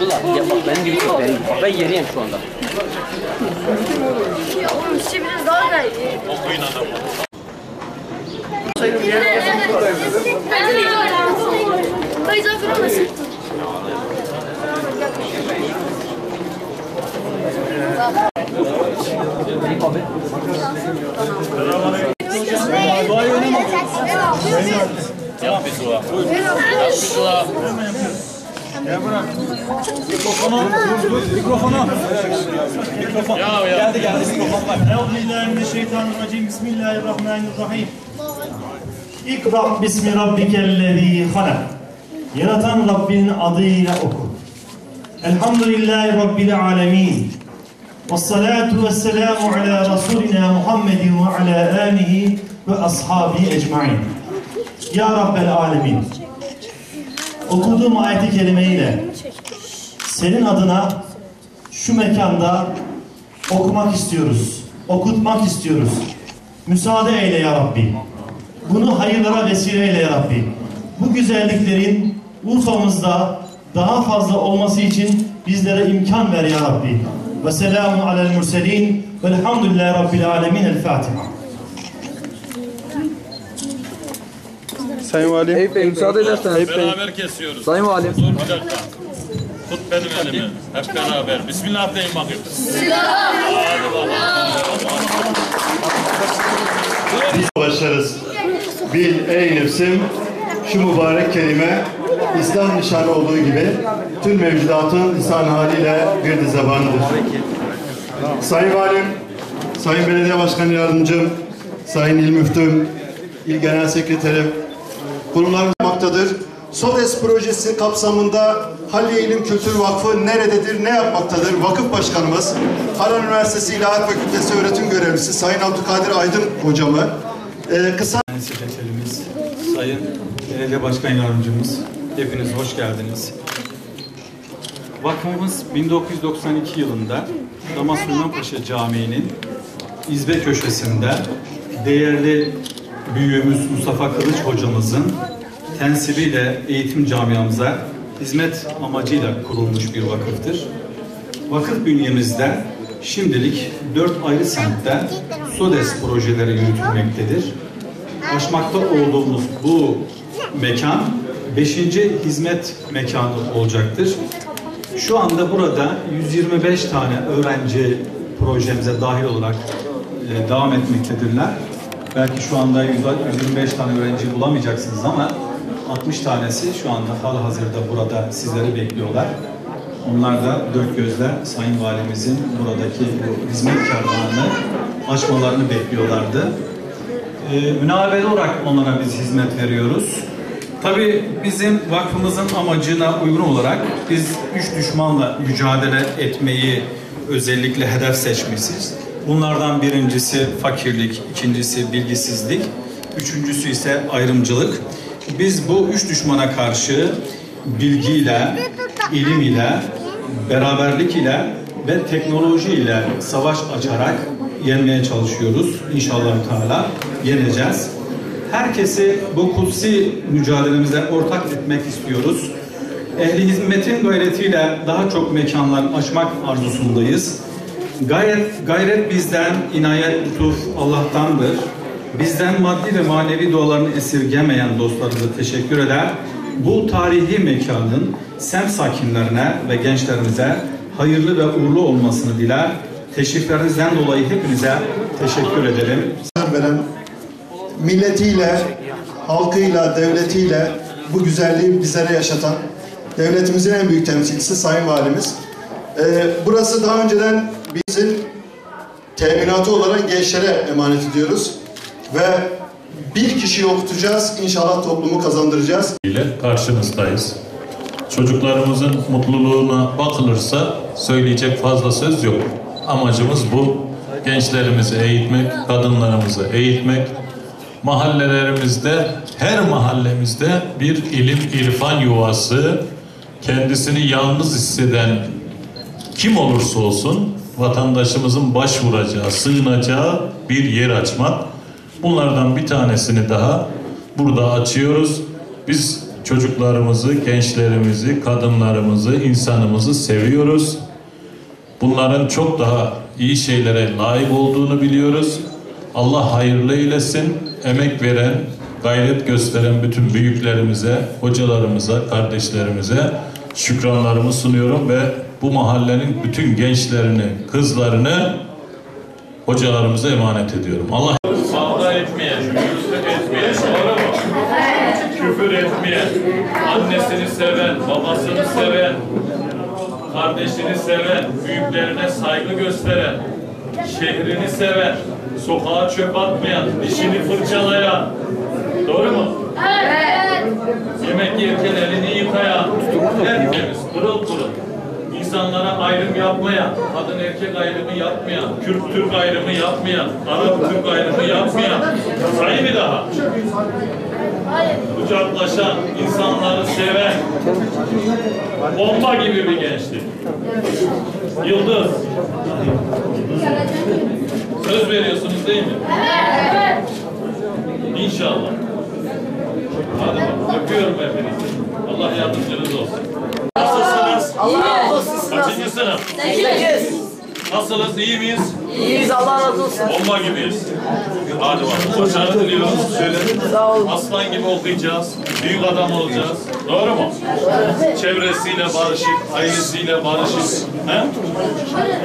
Abdullah ya bak benim gibi çok benim. Bak ben yeriyim şu anda. Oğlum işte biraz daha da iyi. Okuyun adamı. Dayı zaten olmasın. Yap bir dua. Yap bir dua. Ya ya. Euzubillahimineşşeytanirracim. Bismillahirrahmanirrahim. İkra bismi rabbikellezî halak. Yaratan Rabbinin adıyla oku. Elhamdülillahi Rabbil alemin. Vessalatu vesselamu ala Resulina Muhammedin ve ala alihi ve ashabi ecmain. Ya Rabbel alemin. Okuduğum ayeti kerimeyle senin adına şu mekanda okumak istiyoruz. Okutmak istiyoruz. Müsaade eyle ya Rabbi. Bunu hayırlara vesile eyle ya Rabbi. Bu güzelliklerin Urfa'mızda daha fazla olması için bizlere imkan ver ya Rabbi. Ve selamun alel murselin. Velhamdülillahi Rabbil alemin. El Fatiha. Sayın Valim. Eyüp Bey müsaade ederseniz. Beraber kesiyoruz. Sayın Valim. Dur bir dakika. Tut benim elimi. Hep beraber. Bismillah deyin bakayım. Başlarız. Bil ey nefsim şu mübarek kelime İslam nişanı olduğu gibi tüm mevcudatın lisan haliyle bir de zabanıdır. Sayın Valim, Sayın Belediye Başkanı Yardımcım, Sayın İl Müftüm, İl Genel Sekreterim, kurumlar yapmaktadır. SODES projesi kapsamında Halil İlim Kültür Vakfı nerededir, ne yapmaktadır? Vakıf Başkanımız, Haran Üniversitesi İlahiyat Fakültesi öğretim görevlisi Sayın Abdülkadir Aydın hocamı, e, kısa Sekreterimiz, Sayın Belediye Başkan Yardımcımız, hepiniz hoş geldiniz. Vakfımız 1992 yılında Damat Paşa Camii'nin İzbe köşesinde değerli büyüğümüz Mustafa Kılıç hocamızın tensibiyle eğitim camiamıza hizmet amacıyla kurulmuş bir vakıftır. Vakıf bünyemizde şimdilik dört ayrı semtte SODES projeleri yürütülmektedir. Açmakta olduğumuz bu mekan beşinci hizmet mekanı olacaktır. Şu anda burada 125 tane öğrenci projemize dahil olarak e, devam etmektedirler. Belki şu anda 125 tane öğrenci bulamayacaksınız ama 60 tanesi şu anda hali hazırda burada sizleri bekliyorlar. Onlar da dört gözle Sayın Valimizin buradaki bu hizmet kervanını açmalarını bekliyorlardı. Ee, münavele olarak onlara biz hizmet veriyoruz. Tabii bizim vakfımızın amacına uygun olarak biz üç düşmanla mücadele etmeyi özellikle hedef seçmişiz. Bunlardan birincisi fakirlik, ikincisi bilgisizlik, üçüncüsü ise ayrımcılık. Biz bu üç düşmana karşı bilgiyle, ilim ile, beraberlik ile ve teknoloji ile savaş açarak yenmeye çalışıyoruz. İnşallah Teala yeneceğiz. Herkesi bu kutsi mücadelemize ortak etmek istiyoruz. Ehli hizmetin gayretiyle daha çok mekanlar açmak arzusundayız. Gayret, gayret bizden, inayet, lütuf Allah'tandır. Bizden maddi ve manevi dualarını esirgemeyen dostlarımıza teşekkür eder. Bu tarihi mekanın sem sakinlerine ve gençlerimize hayırlı ve uğurlu olmasını diler. Teşriflerinizden dolayı hepinize teşekkür ederim. veren milletiyle, halkıyla, devletiyle bu güzelliği bizlere yaşatan devletimizin en büyük temsilcisi Sayın Valimiz. Ee, burası daha önceden bizim teminatı olarak gençlere emanet ediyoruz ve bir kişi okutacağız, inşallah toplumu kazandıracağız. ile karşınızdayız. Çocuklarımızın mutluluğuna bakılırsa söyleyecek fazla söz yok. Amacımız bu. Gençlerimizi eğitmek, kadınlarımızı eğitmek. Mahallelerimizde, her mahallemizde bir ilim irfan yuvası, kendisini yalnız hisseden kim olursa olsun vatandaşımızın başvuracağı, sığınacağı bir yer açmak. Bunlardan bir tanesini daha burada açıyoruz. Biz çocuklarımızı, gençlerimizi, kadınlarımızı, insanımızı seviyoruz. Bunların çok daha iyi şeylere layık olduğunu biliyoruz. Allah hayırlı eylesin. Emek veren, gayret gösteren bütün büyüklerimize, hocalarımıza, kardeşlerimize şükranlarımı sunuyorum ve bu mahallenin bütün gençlerini, kızlarını hocalarımıza emanet ediyorum. Allah Sağda etmeyen, yüzlük etmeyen, doğru mu? Küfür etmeyen, annesini seven, babasını seven, kardeşini seven, büyüklerine saygı gösteren, şehrini seven, sokağa çöp atmayan, dişini fırçalayan, doğru mu? Yemek yerken elini yıkayan, tertemiz, pırıl pırıl. İnsanlara ayrım yapmayan, kadın erkek ayrımı yapmayan, Kürt Türk ayrımı yapmayan, Arap Türk ayrımı yapmayan, sayı bir daha. Kucaklaşan, insanları seven, bomba gibi bir gençlik. Yıldız. Söz veriyorsunuz değil mi? İnşallah. Hadi bakalım. Öpüyorum hepinizi. Allah yardımcınız olsun. Nasılsınız? Allah razı olsun. Kaçıncı sınıf? Nasılsınız? İyi miyiz? İyiyiz Allah razı olsun. Bomba gibiyiz. Hadi bakalım. Başarı diliyoruz. Sağ olun. Aslan gibi okuyacağız. Büyük adam olacağız. Doğru mu? Çevresiyle barışık, ailesiyle barışık. He?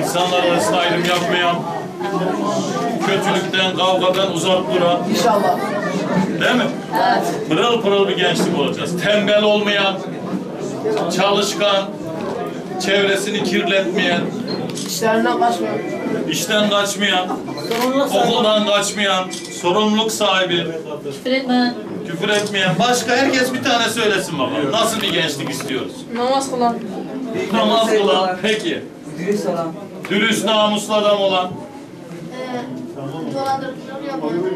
İnsanlar arasında ayrım yapmayan, kötülükten, kavgadan uzak duran, İnşallah. Değil mi? Pırıl pırıl bir gençlik olacağız. Tembel olmayan, çalışkan, çevresini kirletmeyen, İşlerinden kaçmıyor. işten kaçmayan, okuldan kaçmayan, sorumluluk sahibi, küfür etmeyen. Başka herkes bir tane söylesin bakalım. Nasıl bir gençlik istiyoruz? Namaz kılan. Namaz kılan. Peki. Dürüst olan. Dürüst, namuslu adam olan, Dolandırıcılık yapalım.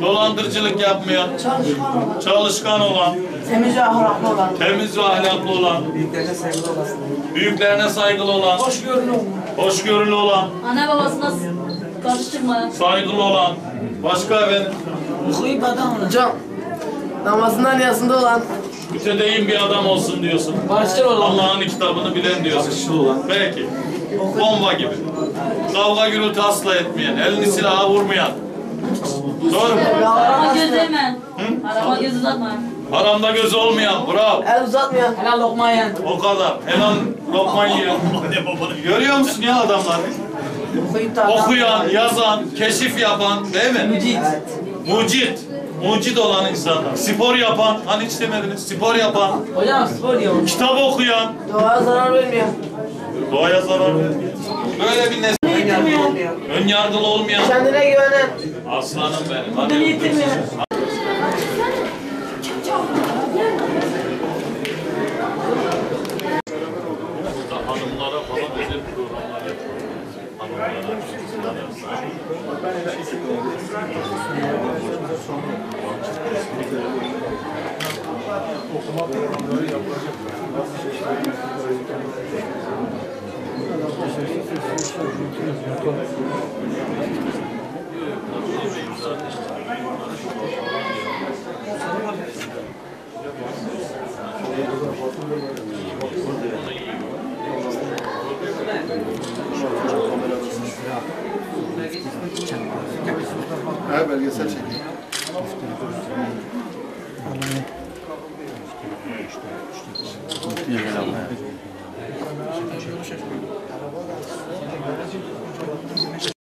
Dolandırıcılık yapmayan, Çalışkan olan. çalışkan olan, Temiz ve ahlaklı olan. temiz ve ahlaklı olan, Büyüklerine saygılı olasın. büyüklerine saygılı olan, Hoşgörülü olan. hoşgörülü olan, Anne babasına karıştırma. saygılı olan, başka efendim, Okuyup adam olan. Hocam. Namazından yazında olan. mütedeyyin bir adam olsun diyorsun. Barışçıl olan. Allah'ın kitabını bilen diyorsun. Peki. Bomba gibi. Kavga gürültü asla etmeyen, elini silaha vurmayan. Doğru mu? Arama göz değme. Arama göz uzatma. Haramda gözü olmayan, bravo. El uzatmayan. Helal lokma yiyen. O kadar. Helal lokman yiyen. Görüyor musun ya adamlar? Okuyan, yazan, keşif yapan, değil mi? Mücit. Mucit. Mucit olan insanlar. Spor yapan, hani hiç demediniz, spor yapan, Hocam spor diyor. kitap okuyan, Doğaya zarar vermiyor. doğaya zarar vermiyor. Böyle bir nesil. Ön yargılı olmayan Kendine güvenen. Aslanım benim. Hadi. yitirmiyor. Hanımlara falan özel programlar yapıyor. Hanımlara. Ha, belgesel çekim.